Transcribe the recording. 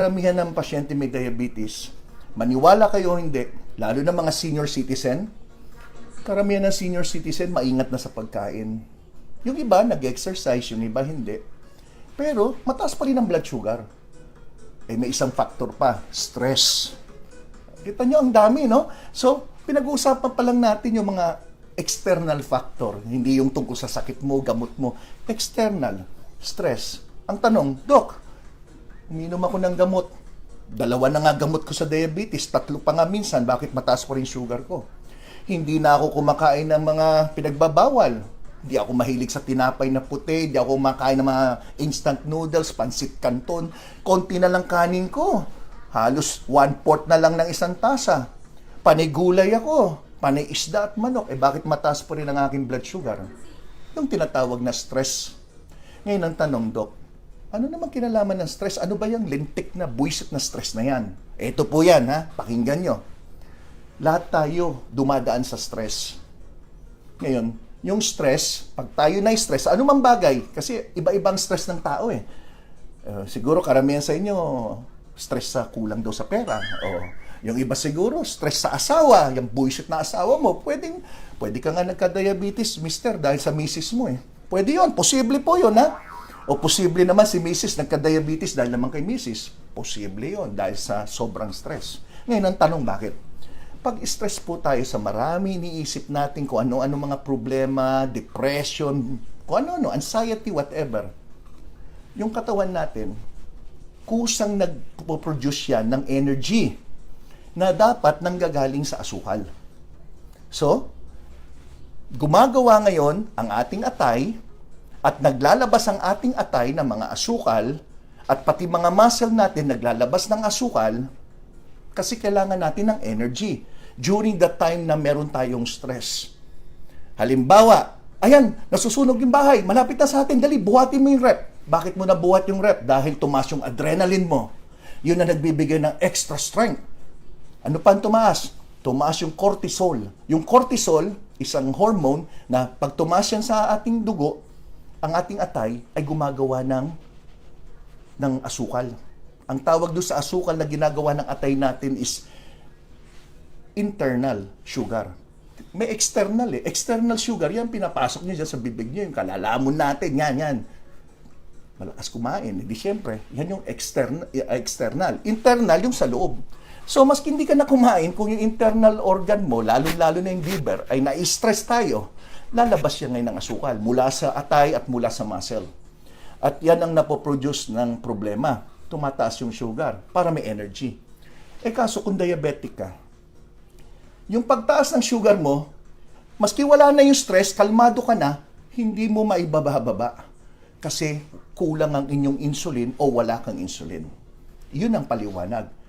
Karamihan ng pasyente may diabetes, maniwala kayo hindi, lalo na mga senior citizen, karamihan ng senior citizen maingat na sa pagkain. Yung iba nag-exercise, yung iba hindi. Pero mataas pa rin ang blood sugar. Eh may isang factor pa, stress. Kita nyo ang dami, no? So, pinag-uusapan pa lang natin yung mga external factor, hindi yung tungkol sa sakit mo, gamot mo. External, stress. Ang tanong, Dok, uminom ako ng gamot. Dalawa na nga gamot ko sa diabetes, tatlo pa nga minsan, bakit mataas pa rin sugar ko? Hindi na ako kumakain ng mga pinagbabawal. Hindi ako mahilig sa tinapay na puti, hindi ako kumakain ng mga instant noodles, pansit canton. Konti na lang kanin ko. Halos one-fourth na lang ng isang tasa. Panigulay ako, panay isda at manok. Eh bakit mataas pa rin ang aking blood sugar? Yung tinatawag na stress. Ngayon ang tanong, Dok, ano naman kinalaman ng stress? Ano ba yung lintik na buwisit na stress na yan? Ito po yan, ha? Pakinggan nyo. Lahat tayo dumadaan sa stress. Ngayon, yung stress, pag tayo na-stress, ano mang bagay, kasi iba-ibang stress ng tao eh. Eh, siguro karamihan sa inyo, stress sa kulang daw sa pera. O yung iba siguro, stress sa asawa, yung bullshit na asawa mo, pwedeng, pwede ka nga nagka-diabetes, mister, dahil sa misis mo eh. Pwede yon posible po yon ha. O posible naman si misis nagka-diabetes dahil naman kay misis. Posible yon dahil sa sobrang stress. Ngayon ang tanong, bakit? Pag stress po tayo sa marami, iniisip natin kung ano-ano mga problema, depression, kung ano-ano, anxiety, whatever. Yung katawan natin, kusang nagpo-produce yan ng energy na dapat nanggagaling sa asukal. So, gumagawa ngayon ang ating atay at naglalabas ang ating atay ng mga asukal at pati mga muscle natin naglalabas ng asukal kasi kailangan natin ng energy during the time na meron tayong stress. Halimbawa, ayan, nasusunog yung bahay, malapit na sa atin, dali, buhatin mo yung rep. Bakit mo nabuhat yung rep? Dahil tumaas yung adrenaline mo. Yun na nagbibigay ng extra strength. Ano pa ang tumaas? Tumaas yung cortisol. Yung cortisol, isang hormone na pag tumaas yan sa ating dugo, ang ating atay ay gumagawa ng ng asukal. Ang tawag doon sa asukal na ginagawa ng atay natin is internal sugar. May external eh. External sugar, yan pinapasok niyo dyan sa bibig niyo, yung kalalamon natin, yan, yan. Malakas kumain. Hindi siyempre, yan yung external, external. Internal, yung sa loob. So, mas hindi ka na kumain kung yung internal organ mo, lalo-lalo na yung liver, ay na-stress tayo, lalabas yan ngayon ng asukal mula sa atay at mula sa muscle. At yan ang napoproduce ng problema. Tumataas yung sugar para may energy. Eh kaso kung diabetic ka, yung pagtaas ng sugar mo, maski wala na yung stress, kalmado ka na, hindi mo maibababa kasi kulang ang inyong insulin o wala kang insulin. Yun ang paliwanag.